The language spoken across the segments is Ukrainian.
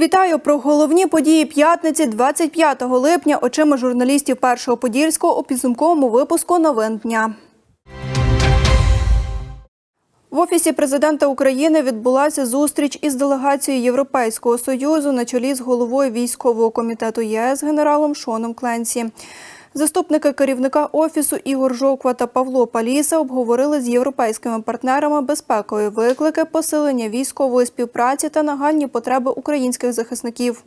Вітаю про головні події п'ятниці 25 липня очима журналістів Першого Подільського у підсумковому випуску новин дня. В офісі президента України відбулася зустріч із делегацією Європейського союзу на чолі з головою військового комітету ЄС генералом Шоном Кленсі. Заступники керівника офісу Ігор Жоква та Павло Паліса обговорили з європейськими партнерами безпекові виклики, посилення військової співпраці та нагальні потреби українських захисників.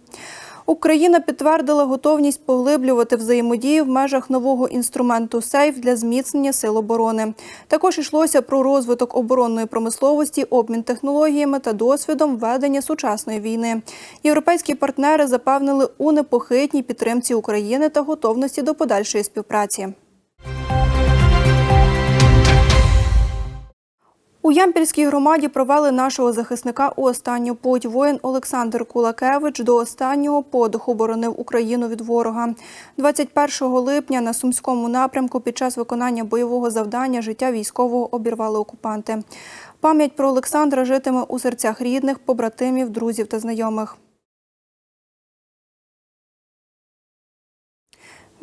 Україна підтвердила готовність поглиблювати взаємодію в межах нового інструменту «Сейф» для зміцнення сил оборони. Також йшлося про розвиток оборонної промисловості, обмін технологіями та досвідом ведення сучасної війни. Європейські партнери запевнили у непохитній підтримці України та готовності до подальшої співпраці. У Ямпільській громаді провели нашого захисника у останню путь. Воїн Олександр Кулакевич до останнього подиху боронив Україну від ворога. 21 липня на Сумському напрямку під час виконання бойового завдання життя військового обірвали окупанти. Пам'ять про Олександра житиме у серцях рідних, побратимів, друзів та знайомих.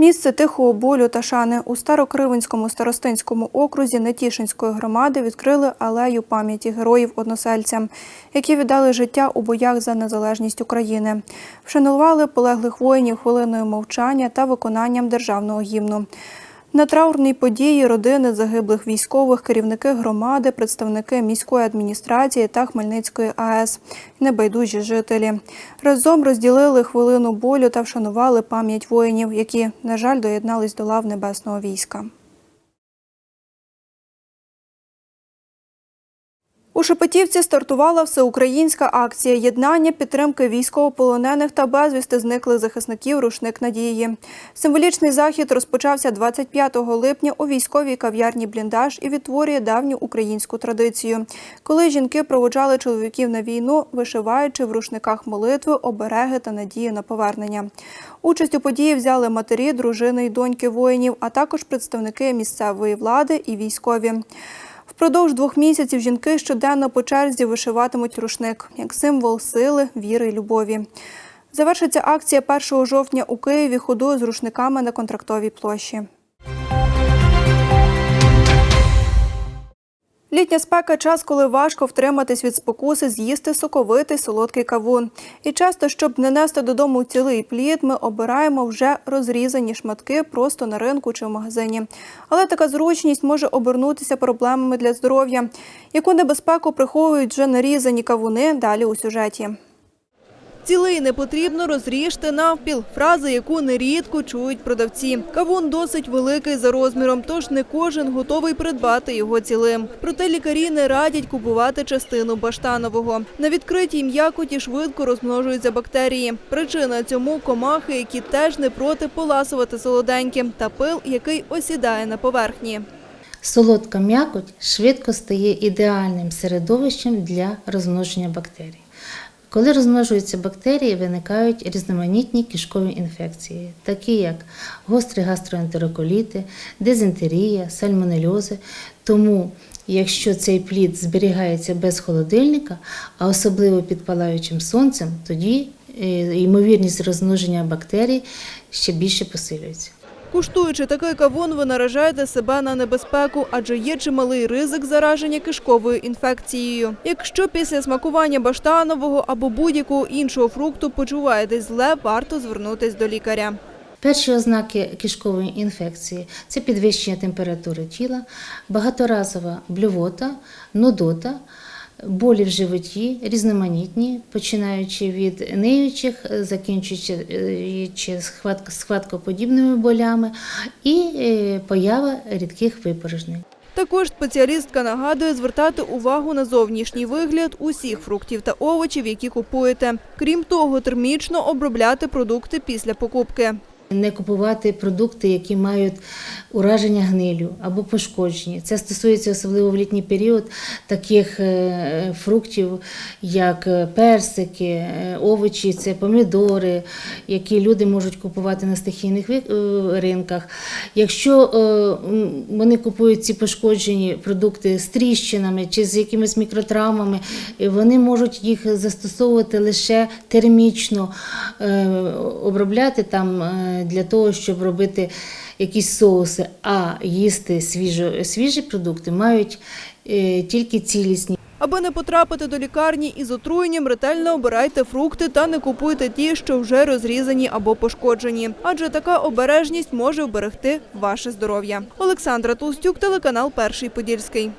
Місце тихого болю та шани у Старокривенському старостинському окрузі Нетішинської громади відкрили алею пам'яті героїв односельцям, які віддали життя у боях за незалежність України. Вшанували полеглих воїнів хвилиною мовчання та виконанням державного гімну. На траурній події родини загиблих військових, керівники громади, представники міської адміністрації та Хмельницької АЕС, небайдужі жителі. Разом розділили хвилину болю та вшанували пам'ять воїнів, які, на жаль, доєднались до лав небесного війська. У Шепетівці стартувала всеукраїнська акція єднання підтримки військовополонених та безвісти зниклих захисників рушник надії. Символічний захід розпочався 25 липня у військовій кав'ярні Бліндаж і відтворює давню українську традицію, коли жінки проводжали чоловіків на війну, вишиваючи в рушниках молитви, обереги та надію на повернення. Участь у події взяли матері, дружини й доньки воїнів, а також представники місцевої влади і військові. Впродовж двох місяців жінки щоденно по черзі вишиватимуть рушник як символ сили, віри й любові. Завершиться акція 1 жовтня у Києві ходою з рушниками на контрактовій площі. Літня спека час, коли важко втриматись від спокуси, з'їсти соковитий солодкий кавун. І часто, щоб не нести додому цілий плід, ми обираємо вже розрізані шматки просто на ринку чи в магазині. Але така зручність може обернутися проблемами для здоров'я. Яку небезпеку приховують вже нарізані кавуни далі у сюжеті. Цілий не потрібно розріжте навпіл. Фраза, яку нерідко чують продавці. Кавун досить великий за розміром, тож не кожен готовий придбати його цілим. Проте лікарі не радять купувати частину баштанового. На відкритій м'якоті швидко розмножуються бактерії. Причина цьому комахи, які теж не проти поласувати солоденьким, та пил, який осідає на поверхні. Солодка м'якоть швидко стає ідеальним середовищем для розмноження бактерій. Коли розмножуються бактерії, виникають різноманітні кишкові інфекції, такі як гострі гастроентероколіти, дизентерія, сальмонельози. Тому, якщо цей плід зберігається без холодильника, а особливо під палаючим сонцем, тоді е, ймовірність розмноження бактерій ще більше посилюється. Куштуючи такий кавун, ви наражаєте себе на небезпеку, адже є чималий ризик зараження кишковою інфекцією. Якщо після смакування баштанового або будь-якого іншого фрукту почуваєтесь зле, варто звернутись до лікаря. Перші ознаки кишкової інфекції це підвищення температури тіла, багаторазова блювота, нудота, болі в животі, різноманітні, починаючи від ниючих, закінчуючи е, схваткоподібними болями, і е, поява рідких випорожнень. Також спеціалістка нагадує звертати увагу на зовнішній вигляд усіх фруктів та овочів, які купуєте. Крім того, термічно обробляти продукти після покупки. Не купувати продукти, які мають ураження гнилю або пошкоджені. Це стосується особливо в літній період таких е, фруктів, як е, персики, е, овочі, це помідори, які люди можуть купувати на стихійних ринках. Якщо вони купують ці пошкоджені продукти з тріщинами чи з якимись мікротравмами, вони можуть їх застосовувати лише термічно, обробляти там для того, щоб робити якісь соуси, а їсти свіжо, свіжі продукти мають е, тільки цілісні. Аби не потрапити до лікарні із отруєнням, ретельно обирайте фрукти та не купуйте ті, що вже розрізані або пошкоджені. Адже така обережність може вберегти ваше здоров'я. Олександра Толстюк, телеканал Перший Подільський.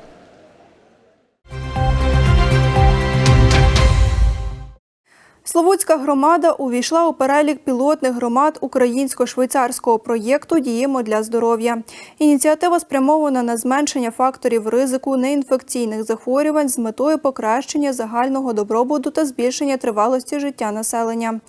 Словутська громада увійшла у перелік пілотних громад українсько-швейцарського проєкту Діємо для здоров'я. Ініціатива спрямована на зменшення факторів ризику неінфекційних захворювань з метою покращення загального добробуту та збільшення тривалості життя населення.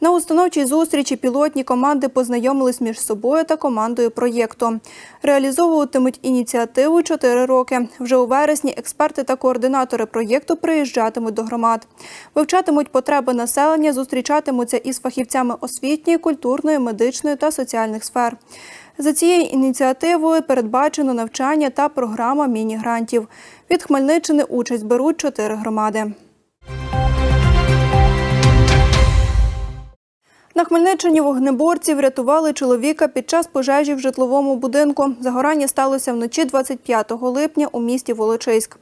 На установчій зустрічі пілотні команди познайомились між собою та командою проєкту. Реалізовуватимуть ініціативу 4 роки. Вже у вересні експерти та координатори проєкту приїжджатимуть до громад. Вивчатимуть потреби населення, зустрічатимуться із фахівцями освітньої, культурної, медичної та соціальних сфер. За цією ініціативою передбачено навчання та програма міні-грантів. Від Хмельниччини участь беруть чотири громади. На Хмельниччині вогнеборці врятували чоловіка під час пожежі в житловому будинку. Загорання сталося вночі 25 липня у місті Волочиськ.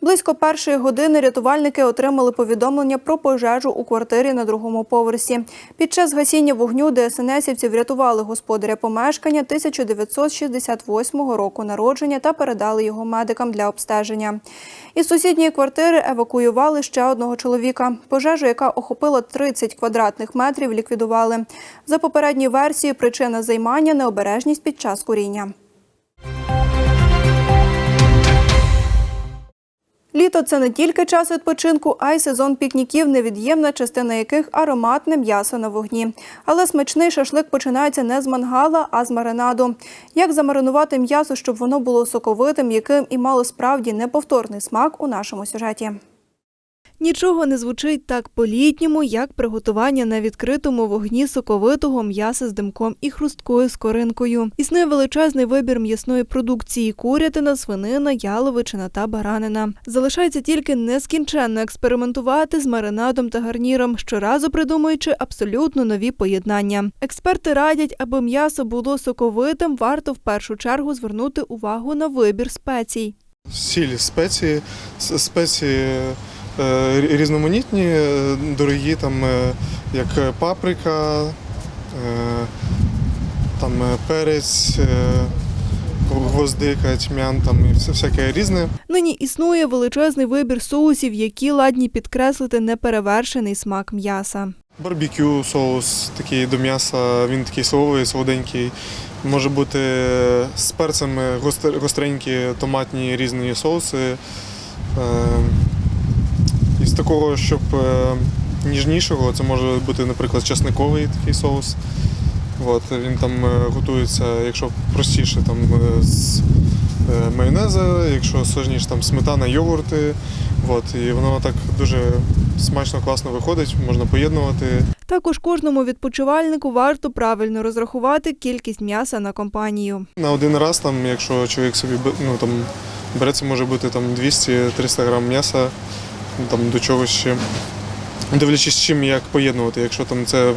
Близько першої години рятувальники отримали повідомлення про пожежу у квартирі на другому поверсі. Під час гасіння вогню ДСНСівці врятували господаря помешкання 1968 року народження та передали його медикам для обстеження. Із сусідньої квартири евакуювали ще одного чоловіка. Пожежу, яка охопила 30 квадратних метрів, ліквідували. За попередньою версією, причина займання необережність під час куріння. Літо це не тільки час відпочинку, а й сезон пікніків, невід'ємна частина яких ароматне м'ясо на вогні. Але смачний шашлик починається не з мангала, а з маринаду. Як замаринувати м'ясо, щоб воно було соковитим, яким і мало справді неповторний смак у нашому сюжеті. Нічого не звучить так по-літньому, як приготування на відкритому вогні соковитого м'яса з димком і хрусткою скоринкою. Існує величезний вибір м'ясної продукції: курятина, свинина, яловичина та баранина. Залишається тільки нескінченно експериментувати з маринадом та гарніром, щоразу придумуючи абсолютно нові поєднання. Експерти радять, аби м'ясо було соковитим, варто в першу чергу звернути увагу на вибір спецій. Сіль, спеції, спеції різноманітні, е, дорогі, там, е, як е, паприка, е, там, е, перець, е, гвоздика, тьмян там, і все всяке різне. Нині існує величезний вибір соусів, які ладні підкреслити неперевершений смак м'яса. Барбекю соус такий до м'яса, він такий соловий, солоденький. Може бути е, з перцем е, гостренькі томатні різні соуси. Такого, щоб е, ніжнішого, це може бути, наприклад, часниковий такий соус. От, він там е, готується, якщо простіше, там, е, з майонеза, якщо сложніше, там сметана, йогурти. От, і воно так дуже смачно, класно виходить, можна поєднувати. Також кожному відпочивальнику варто правильно розрахувати кількість м'яса на компанію. На один раз, там, якщо чоловік собі ну, там, бере, це може бути там, 200-300 грам м'яса там, до чогось ще. Дивлячись, з чим як поєднувати. Якщо там це е,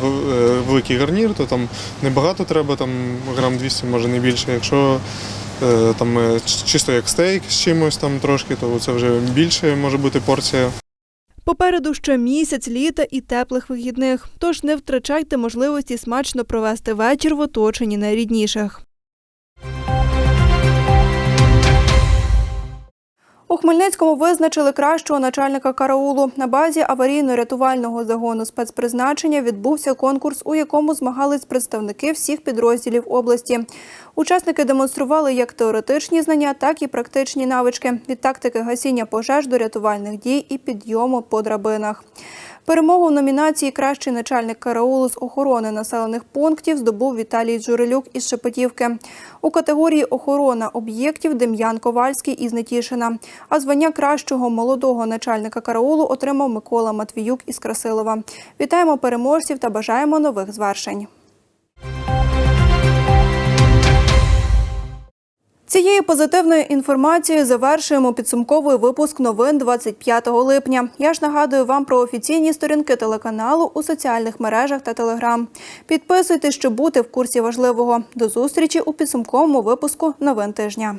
великий гарнір, то там небагато треба, там грам 200, може не більше. Якщо е, там, е, чисто як стейк з чимось там трошки, то це вже більше може бути порція. Попереду ще місяць літа і теплих вихідних. Тож не втрачайте можливості смачно провести вечір в оточенні найрідніших. У Хмельницькому визначили кращого начальника караулу. На базі аварійно-рятувального загону спецпризначення відбувся конкурс, у якому змагались представники всіх підрозділів області. Учасники демонстрували як теоретичні знання, так і практичні навички від тактики гасіння пожеж до рятувальних дій і підйому по драбинах. Перемогу в номінації Кращий начальник караулу з охорони населених пунктів здобув Віталій Джурилюк із Шепетівки. У категорії охорона об'єктів Дем'ян Ковальський із Нетішина. А звання кращого молодого начальника караулу отримав Микола Матвіюк із Красилова. Вітаємо переможців та бажаємо нових звершень. Цією позитивною інформацією завершуємо підсумковий випуск новин 25 липня. Я ж нагадую вам про офіційні сторінки телеканалу у соціальних мережах та телеграм. Підписуйтесь, щоб бути в курсі важливого. До зустрічі у підсумковому випуску новин тижня.